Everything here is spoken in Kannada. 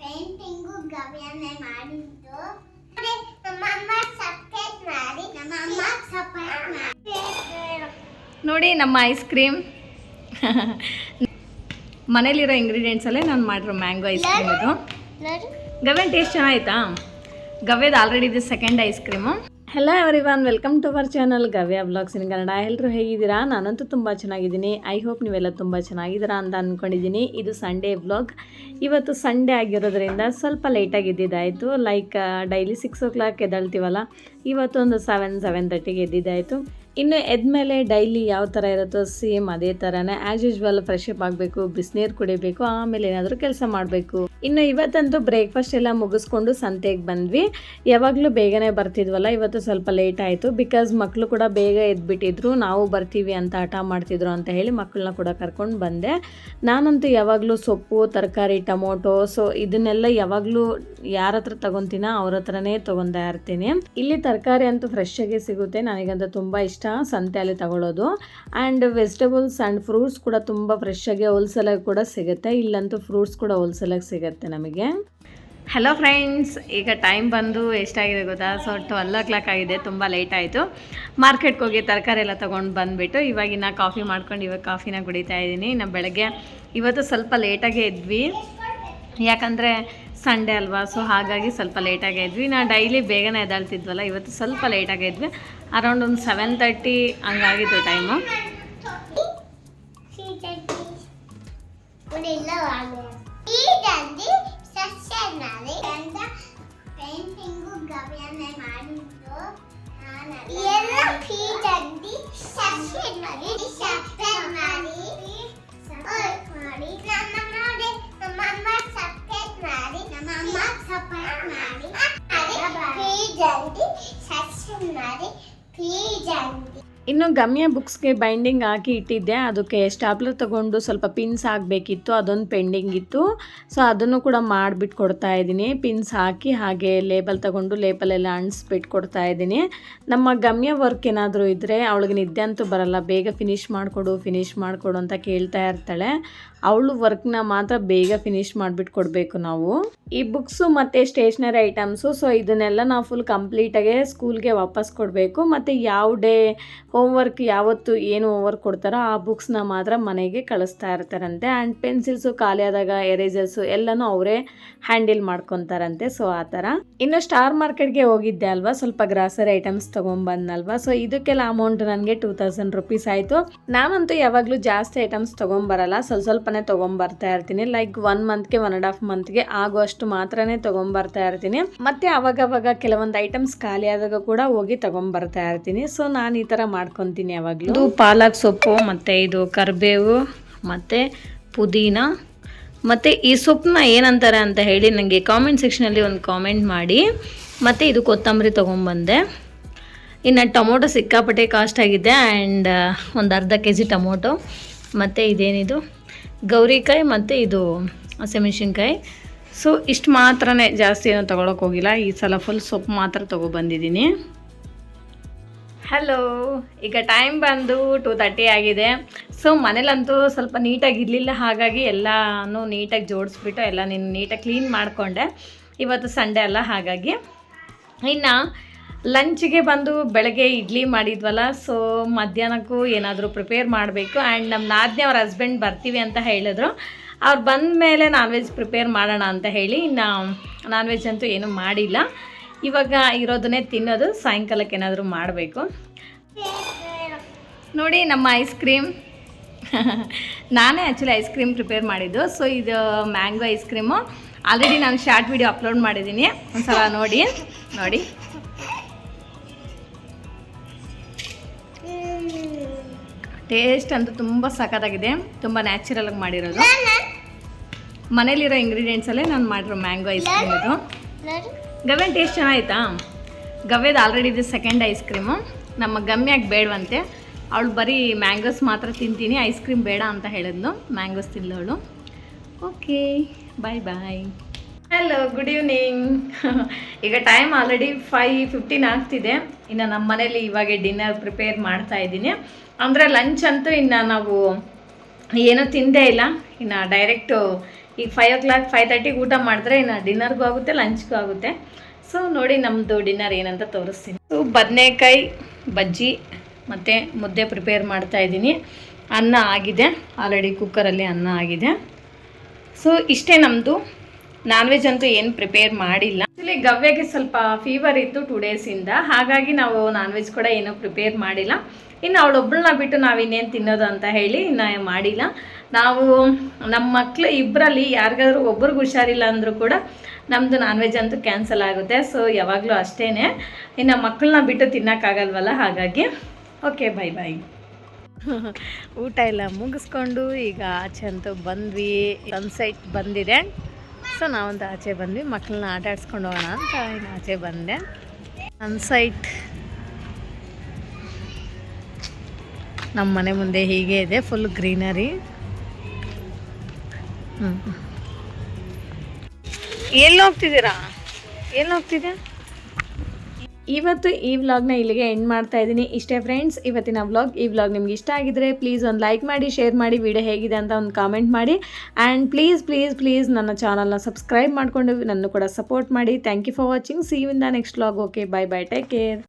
ಪೇಂಟಿಂಗು ಗವ್ಯನೆ ಮಾಡಿದ್ದು ನೋಡಿ ನಮ್ಮ ಐಸ್ ಕ್ರೀಮ್ ಮನೇಲಿರೋ ಇಂಗ್ರೀಡಿಯೆಂಟ್ಸಲ್ಲೇ ನಾನು ಮಾಡಿರೋ ಮ್ಯಾಂಗೋ ಐಸ್ ಕ್ರೀಮ್ ಇದು. ಗವ್ಯನ್ ಟೇಸ್ಟ್ ಚೆನ್ನಾಯ್ತಾ ಗವ್ಯದ ಆಲ್ರೆಡಿ ಇದು second ice cream hello everyone welcome to our channel Gavya blogs in Kannada ಎಲ್ಲರೂ ಹೇಗಿದ್ದೀರಾ? ನಾನಂತೂ ತುಂಬ ಚೆನ್ನಾಗಿದ್ದೀನಿ. ಐ ಹೋಪ್ ನೀವೆಲ್ಲ ತುಂಬ ಚೆನ್ನಾಗಿದ್ದೀರಾ ಅಂತ ಅಂದ್ಕೊಂಡಿದ್ದೀನಿ ಇದು ಸಂಡೇ ಬ್ಲಾಗ್ ಇವತ್ತು ಸಂಡೇ ಆಗಿರೋದ್ರಿಂದ ಸ್ವಲ್ಪ ಲೇಟಾಗಿ ಎದ್ದಿದ್ದಾಯಿತು. Like daily six o'clock ಎದ್ದೇಳ್ತೀವಲ್ಲ ಇವತ್ತು ಒಂದು ಸೆವೆನ್ ಸೆವೆನ್ ತರ್ಟಿಗೆ ಎದ್ದಿದ್ದಾಯಿತು. ಇನ್ನು ಎದ್ಮೇಲೆ ಡೈಲಿ ಯಾವ ಥರ ಇರುತ್ತೋ ಸೇಮ್ ಅದೇ ಥರನೇ ಆ್ಯಸ್ ಯೂಶ್ವಲ್ ಫ್ರೆಶ್ ಅಪ್ ಆಗಬೇಕು, ಬಿಸಿನೀರು ಕುಡಿಬೇಕು, ಆಮೇಲೆ ಏನಾದರೂ ಕೆಲಸ ಮಾಡಬೇಕು. ಇನ್ನು ಇವತ್ತಂತೂ ಬ್ರೇಕ್ಫಾಸ್ಟ್ ಎಲ್ಲ ಮುಗಿಸ್ಕೊಂಡು ಸಂತೆಗೆ ಬಂದ್ವಿ. ಯಾವಾಗಲೂ ಬೇಗನೆ ಬರ್ತಿದ್ವಲ್ಲ, ಇವತ್ತು ಸ್ವಲ್ಪ ಲೇಟ್ ಆಯಿತು. ಬಿಕಾಸ್ ಮಕ್ಕಳು ಕೂಡ ಬೇಗ ಎದ್ಬಿಟ್ಟಿದ್ರು, ನಾವು ಬರ್ತೀವಿ ಅಂತ ಹಠ ಮಾಡ್ತಿದ್ರು ಅಂತ ಹೇಳಿ ಮಕ್ಕಳನ್ನ ಕೂಡ ಕರ್ಕೊಂಡು ಬಂದೆ. ನಾನಂತೂ ಯಾವಾಗಲೂ ಸೊಪ್ಪು, ತರಕಾರಿ, ಟೊಮೊಟೊ ಸೊ ಇದನ್ನೆಲ್ಲ ಯಾವಾಗಲೂ ಯಾರ ಹತ್ರ ತಗೊತೀನ ಅವ್ರ ಹತ್ರನೇ ತೊಗೊತಾ ಇರ್ತೀನಿ. ಇಲ್ಲಿ ತರಕಾರಿ ಅಂತೂ ಫ್ರೆಶ್ ಆಗಿ ಸಿಗುತ್ತೆ. ನನಗಂತೂ ತುಂಬ ಇಷ್ಟ ಸಂತೆಯಲ್ಲಿ ತಗೊಳ್ಳೋದು ಆ್ಯಂಡ್ ವೆಜಿಟೇಬಲ್ಸ್ ಆ್ಯಂಡ್ ಫ್ರೂಟ್ಸ್ ಕೂಡ ತುಂಬ ಫ್ರೆಶ್ ಆಗಿ ಹೋಲ್ಸೇಲಾಗಿ ಕೂಡ ಸಿಗುತ್ತೆ. ಇಲ್ಲಂತೂ ಫ್ರೂಟ್ಸ್ ಕೂಡ ಹೋಲ್ಸೇಲಾಗಿ ಸಿಗುತ್ತೆ ನಮಗೆ. ಹಲೋ ಫ್ರೆಂಡ್ಸ್ ಈಗ ಟೈಮ್ ಬಂದು ಎಷ್ಟಾಗಿದೆ ಗೊತ್ತಾ? ಸೊ ಟ್ವೆಲ್ ಓ ಕ್ಲಾಕ್ ಆಗಿದೆ, ತುಂಬ ಲೇಟ್ ಆಯಿತು. ಮಾರ್ಕೆಟ್ಗೆ ಹೋಗಿ ತರಕಾರಿ ಎಲ್ಲ ತೊಗೊಂಡು ಬಂದುಬಿಟ್ಟು ಇವಾಗಿನ ಕಾಫಿ ಮಾಡ್ಕೊಂಡು ಇವಾಗ ಕಾಫಿನ ಕುಡಿತಾ ಇದ್ದೀನಿ ನಾವು ಬೆಳಗ್ಗೆ, ಇವತ್ತು ಸ್ವಲ್ಪ ಲೇಟಾಗೇ ಇದ್ವಿ. ಯಾಕಂದರೆ ಸಂಡೇ ಅಲ್ವಾ ಸೊ ಹಾಗಾಗಿ ಸ್ವಲ್ಪ ಲೇಟಾಗಿ ಇದ್ವಿ. ನಾ ಡೈಲಿ ಬೇಗನೆ ಎದ್ದಾಳ್ತಿದ್ವಲ್ಲ, ಇವತ್ತು ಸ್ವಲ್ಪ ಲೇಟಾಗಿ ಇದ್ವಿ. ಅರೌಂಡ್ ಒಂದು ಸೆವೆನ್ ತರ್ಟಿ ಹಂಗಾಗಿತ್ತು ಟೈಮು ಇನ್ನು ಗಮ್ಯ ಬುಕ್ಸ್ಗೆ ಬೈಂಡಿಂಗ್ ಹಾಕಿ ಇಟ್ಟಿದ್ದೆ. ಅದಕ್ಕೆ ಸ್ಟಾಪ್ಲರ್ ತೊಗೊಂಡು ಸ್ವಲ್ಪ ಪಿನ್ಸ್ ಹಾಕಬೇಕಿತ್ತು. ಅದೊಂದು ಪೆಂಡಿಂಗ್ ಇತ್ತು. ಸೊ ಅದನ್ನು ಕೂಡ ಮಾಡಿಬಿಟ್ಟು ಕೊಡ್ತಾ ಇದ್ದೀನಿ. ಪಿನ್ಸ್ ಹಾಕಿ ಹಾಗೆ ಲೇಬಲ್ ತಗೊಂಡು ಲೇಬಲೆಲ್ಲ ಅಂಟಿಸ್ಬಿಟ್ಟು ಕೊಡ್ತಾ ಇದ್ದೀನಿ. ನಮ್ಮ ಗಮ್ಯ ವರ್ಕ್ ಏನಾದರೂ ಇದ್ದರೆ ಅವಳಿಗೆ ನಿದ್ದೆ ಅಂತೂ ಬರಲ್ಲ. ಬೇಗ ಫಿನಿಷ್ ಮಾಡಿಕೊಡು ಫಿನಿಷ್ ಮಾಡಿಕೊಡು ಅಂತ ಕೇಳ್ತಾ ಇರ್ತಾಳೆ. ಅವಳು ವರ್ಕ್ನ ಮಾತ್ರ ಬೇಗ ಫಿನಿಷ್ ಮಾಡಿಬಿಟ್ಟು ಕೊಡಬೇಕು ನಾವು. ಈ ಬುಕ್ಸು ಮತ್ತು ಸ್ಟೇಷ್ನರಿ ಐಟಮ್ಸು ಸೊ ಇದನ್ನೆಲ್ಲ ನಾವು ಫುಲ್ ಕಂಪ್ಲೀಟಾಗೆ ಸ್ಕೂಲ್ಗೆ ವಾಪಸ್ ಕೊಡಬೇಕು. ಮತ್ತು ಯಾವ ಡೇ ಹೋಮ್ವರ್ಕ್ ಯಾವತ್ತು ಏನು ಹೋಮ್ವರ್ಕ್ ಕೊಡ್ತಾರೋ ಆ ಬುಕ್ಸ್ನ ಮಾತ್ರ ಮನೆಗೆ ಕಳಿಸ್ತಾ ಇರ್ತಾರಂತೆ. ಆ್ಯಂಡ್ ಪೆನ್ಸಿಲ್ಸು ಖಾಲಿ ಆದಾಗ ಎರೇಸರ್ಸು ಎಲ್ಲನೂ ಅವರೇ ಹ್ಯಾಂಡಲ್ ಮಾಡ್ಕೊತಾರಂತೆ. ಸೊ ಆ ಥರ. ಇನ್ನು ಸ್ಟಾರ್ ಮಾರ್ಕೆಟ್ಗೆ ಹೋಗಿದ್ದೆ ಅಲ್ವಾ? ಸ್ವಲ್ಪ ಗ್ರಾಸರಿ ಐಟಮ್ಸ್ ತೊಗೊಂಬಂದಲ್ವಾ ಸೊ ಇದಕ್ಕೆಲ್ಲ ಅಮೌಂಟ್ ನನಗೆ ಟೂ ತೌಸಂಡ್ ರುಪೀಸ್ ಆಯಿತು. ನಾನಂತೂ ಯಾವಾಗಲೂ ಜಾಸ್ತಿ ಐಟಮ್ಸ್ ತೊಗೊಂಬರಲ್ಲ. ಸ್ವಲ್ಪ ಸ್ವಲ್ಪನೇ ತೊಗೊಂಬರ್ತಾ ಇರ್ತೀನಿ. ಲೈಕ್ ಒನ್ ಮಂತ್ಗೆ ಒನ್ ಆ್ಯಂಡ್ ಹಾಫ್ ಮಂತ್ಗೆ ಆಗುವಷ್ಟು ಮಾತ್ರನೇ ತೊಗೊಂಬರ್ತಾ ಇರ್ತೀನಿ. ಮತ್ತೆ ಅವಾಗವಾಗ ಕೆಲವೊಂದು ಐಟಮ್ಸ್ ಖಾಲಿ ಆದಾಗ ಕೂಡ ಹೋಗಿ ತೊಗೊಂಬರ್ತಾ ಇರ್ತೀನಿ. ಸೊ ನಾನು ಈ ಥರ ಮಾಡ್ಕೊತೀನಿ ಯಾವಾಗಲೂ. ಇದು ಪಾಲಕ್ ಸೊಪ್ಪು, ಮತ್ತು ಇದು ಕರಿಬೇವು, ಮತ್ತು ಪುದೀನ, ಮತ್ತು ಈ ಸೊಪ್ಪನ್ನ ಏನಂತಾರೆ ಅಂತ ಹೇಳಿ ನನಗೆ ಕಾಮೆಂಟ್ ಸೆಕ್ಷನಲ್ಲಿ ಒಂದು ಕಾಮೆಂಟ್ ಮಾಡಿ. ಮತ್ತು ಇದು ಕೊತ್ತಂಬರಿ ತೊಗೊಂಬಂದೆ ಇನ್ನು ಟೊಮೊಟೊ ಸಿಕ್ಕಾಪಟ್ಟೆ ಕಾಸ್ಟ್ ಆಗಿದೆ ಆ್ಯಂಡ್ ಒಂದು ಅರ್ಧ ಕೆ ಜಿ ಟೊಮೊಟೊ, ಮತ್ತು ಇದೇನಿದು, ಗೌರಿಕಾಯಿ ಮತ್ತು ಇದು ಹಸಿಮೆಣ್ಸಿನ್ಕಾಯಿ. ಸೊ ಇಷ್ಟು ಮಾತ್ರನೇ ಜಾಸ್ತಿ ಏನು ತೊಗೊಳಕ್ಕೆ ಹೋಗಿಲ್ಲ. ಈ ಸಲ ಫುಲ್ ಸೊಪ್ಪು ಮಾತ್ರ ತೊಗೊಬಂದಿದ್ದೀನಿ. ಹಲೋ ಈಗ ಟೈಮ್ ಬಂದು ಟೂ ತರ್ಟಿ ಆಗಿದೆ. ಸೊ ಮನೇಲಂತೂ ಸ್ವಲ್ಪ ನೀಟಾಗಿ ಇರಲಿಲ್ಲ ಹಾಗಾಗಿ ಎಲ್ಲನೂ ನೀಟಾಗಿ ಜೋಡಿಸ್ಬಿಟ್ಟು ಎಲ್ಲ ನೀನು ನೀಟಾಗಿ ಕ್ಲೀನ್ ಮಾಡಿಕೊಂಡೆ. ಇವತ್ತು ಸಂಡೇ ಅಲ್ಲ, ಹಾಗಾಗಿ. ಇನ್ನು ಲಂಚ್ಗೆ ಬಂದು ಬೆಳಗ್ಗೆ ಇಡ್ಲಿ ಮಾಡಿದ್ವಲ್ಲ ಸೊ ಮಧ್ಯಾಹ್ನಕ್ಕೂ ಏನಾದರೂ ಪ್ರಿಪೇರ್ ಮಾಡಬೇಕು. ಆ್ಯಂಡ್ ನಮ್ಮ ನಾದಿನಿ ಅವ್ರ ಹಸ್ಬೆಂಡ್ ಬರ್ತೀವಿ ಅಂತ ಹೇಳಿದ್ರು. ಅವ್ರು ಬಂದ ಮೇಲೆ ನಾನ್ ವೆಜ್ ಪ್ರಿಪೇರ್ ಮಾಡೋಣ ಅಂತ ಹೇಳಿ ಇನ್ನು ನಾನ್ ವೆಜ್ ಅಂತೂ ಏನೂ ಮಾಡಿಲ್ಲ. ಇವಾಗ ಇರೋದನ್ನೇ ತಿನ್ನೋದು ಸಾಯಂಕಾಲಕ್ಕೆ ಏನಾದರೂ ಮಾಡಬೇಕು. ನೋಡಿ ನಮ್ಮ ಐಸ್ ಕ್ರೀಮ್ ನಾನೇ ಆ್ಯಕ್ಚುಲಿ ಐಸ್ ಕ್ರೀಮ್ ಪ್ರಿಪೇರ್ ಮಾಡಿದ್ದು. ಸೊ ಇದು ಮ್ಯಾಂಗೋ ಐಸ್ ಕ್ರೀಮು ಆಲ್ರೆಡಿ ನಾನು ಶಾರ್ಟ್ ವಿಡಿಯೋ ಅಪ್ಲೋಡ್ ಮಾಡಿದ್ದೀನಿ. ಒಂದ್ಸಲ ನೋಡಿ. ನೋಡಿ. ಟೇಸ್ಟ್ ಅಂತೂ ತುಂಬ ಸಖತ್ತಾಗಿದೆ. ತುಂಬ ನ್ಯಾಚುರಲಾಗಿ ಮಾಡಿರೋದು. ಮನೇಲಿರೋ ಇಂಗ್ರೀಡಿಯೆಂಟ್ಸಲ್ಲೇ ನಾನು ಮಾಡಿರೋ ಮ್ಯಾಂಗೋ ಐಸ್ ಕ್ರೀಮ್ ಇದು. ನೋಡಿ ಗವ್ಯನ ಟೇಸ್ಟ್ ಚೆನ್ನಾಯ್ತಾ ಗವ್ಯದ ಆಲ್ರೆಡಿ ಇದು ಸೆಕೆಂಡ್ ಐಸ್ ಕ್ರೀಮು ನಮ್ಮ ಗಮ್ಯಾಗಿ ಬೇಡವಂತೆ. ಅವಳು ಬರೀ ಮ್ಯಾಂಗೋಸ್ ಮಾತ್ರ ತಿಂತೀನಿ ಐಸ್ ಕ್ರೀಮ್ ಬೇಡ ಅಂತ ಹೇಳಿದ್ನು mangoes ತಿಂದವಳು. Okay bye bye hello good evening ಈಗ ಟೈಮ್ ಆಲ್ರೆಡಿ ಫೈವ್ ಫಿಫ್ಟೀನ್ ಆಗ್ತಿದೆ. ಇನ್ನು ನಮ್ಮ ಮನೇಲಿ ಇವಾಗ ಡಿನ್ನರ್ ಪ್ರಿಪೇರ್ ಮಾಡ್ತಾ ಇದ್ದೀನಿ. ಅಂದರೆ ಲಂಚ್ ಅಂತೂ ಇನ್ನು ನಾವು ಏನೂ ತಿಂದೇ ಇಲ್ಲ. ಇನ್ನು ಡೈರೆಕ್ಟು ಈಗ ಫೈವ್ ಓ ಕ್ಲಾಕ್ ಫೈವ್ ತರ್ಟಿಗೆ ಊಟ ಮಾಡಿದ್ರೆ ಇನ್ನು ಡಿನ್ನರ್ಗೂ ಆಗುತ್ತೆ ಲಂಚ್ಗೂ ಆಗುತ್ತೆ. ಸೊ ನೋಡಿ ನಮ್ಮದು ಡಿನ್ನರ್ ಏನಂತ ತೋರಿಸ್ತೀನಿ. ಸೊ ಬದನೆಕಾಯಿ, ಬಜ್ಜಿ ಮತ್ತು ಮುದ್ದೆ ಪ್ರಿಪೇರ್ ಮಾಡ್ತಾ ಇದ್ದೀನಿ. ಅನ್ನ ಆಗಿದೆ. ಆಲ್ರೆಡಿ ಕುಕ್ಕರಲ್ಲಿ ಅನ್ನ ಆಗಿದೆ. ಸೊ ಇಷ್ಟೇ ನಮ್ಮದು ನಾನ್ ವೆಜ್ ಅಂತೂ ಏನು ಪ್ರಿಪೇರ್ ಮಾಡಿಲ್ಲ. ಆ್ಯಕ್ಚುಲಿ ಗವ್ಯಗೆ ಸ್ವಲ್ಪ ಫೀವರ್ ಇತ್ತು ಟೂ ಡೇಸಿಂದ ಹಾಗಾಗಿ ನಾವು ನಾನ್ ವೆಜ್ ಕೂಡ ಏನೂ ಪ್ರಿಪೇರ್ ಮಾಡಿಲ್ಲ. ಇನ್ನು ಅವಳೊಬ್ಬಳನ್ನ ಬಿಟ್ಟು ನಾವು ಇನ್ನೇನು ತಿನ್ನೋದು ಅಂತ ಹೇಳಿ ಇನ್ನು ಮಾಡಿಲ್ಲ. ನಾವು ನಮ್ಮ ಮಕ್ಕಳು ಇಬ್ಬರಲ್ಲಿ ಯಾರಿಗಾದ್ರೂ ಒಬ್ರಿಗೆ ಹುಷಾರಿಲ್ಲ ಅಂದರೂ ಕೂಡ ನಮ್ಮದು ನಾನ್ ವೆಜ್ ಅಂತೂ ಕ್ಯಾನ್ಸಲ್ ಆಗುತ್ತೆ. ಸೊ ಯಾವಾಗಲೂ ಅಷ್ಟೇ ಇನ್ನು ಮಕ್ಕಳನ್ನ ಬಿಟ್ಟು ತಿನ್ನೋಕ್ಕಾಗಲ್ವಲ್ಲ ಹಾಗಾಗಿ. ಓಕೆ ಬೈ ಬಾಯ್ ಊಟ ಎಲ್ಲ ಮುಗಿಸ್ಕೊಂಡು ಈಗ ಆಚೆ ಅಂತೂ ಬಂದ್ವಿ. ಸನ್ಸೆಟ್ ಬಂದಿದೆ. ಸೊ ನಾವಂತ ಆಚೆ ಬಂದ್ವಿ. ಮಕ್ಕಳನ್ನ ಆಟ ಆಡಿಸ್ಕೊಂಡು ಹೋಗೋಣ ಅಂತ ಇನ್ನು ಆಚೆ ಬಂದೆ. ಅನ್ಸೈಟ್ ನಮ್ಮ ಮನೆ ಮುಂದೆ ಹೀಗೆ ಇದೆ ಫುಲ್ ಗ್ರೀನರಿ ಹ್ಞೂ ಎಲ್ಲಿ ಹೋಗ್ತಿದ್ದೀರಾ? ಎಲ್ಲಿ ಹೋಗ್ತಿದ್ಯಾ? ಇವತ್ತು ಈ ವ್ಲಾಗ್ನ ಇಲ್ಲಿಗೆ ಎಂಡ್ ಮಾಡ್ತಾ ಇದ್ದೀನಿ. ಇಷ್ಟೇ ಫ್ರೆಂಡ್ಸ್ ಇವತ್ತಿನ ವ್ಲಾಗ್ ಈ ವ್ಲಾಗ್ ನಿಮ್ಗೆ ಇಷ್ಟ ಆಗಿದ್ರೆ ಪ್ಲೀಸ್ ಒಂದು ಲೈಕ್ ಮಾಡಿ ಶೇರ್ ಮಾಡಿ ವಿಡಿಯೋ ಹೇಗಿದೆ ಅಂತ ಒಂದು ಕಾಮೆಂಟ್ ಮಾಡಿ. ಆ್ಯಂಡ್ ಪ್ಲೀಸ್ ಪ್ಲೀಸ್ ಪ್ಲೀಸ್ ನನ್ನ ಚಾನಲ್ನ ಸಬ್ಸ್ಕ್ರೈಬ್ ಮಾಡಿಕೊಂಡು ನನ್ನ ಕೂಡ ಸಪೋರ್ಟ್ ಮಾಡಿ. Thank you for watching see in next vlog okay bye bye take care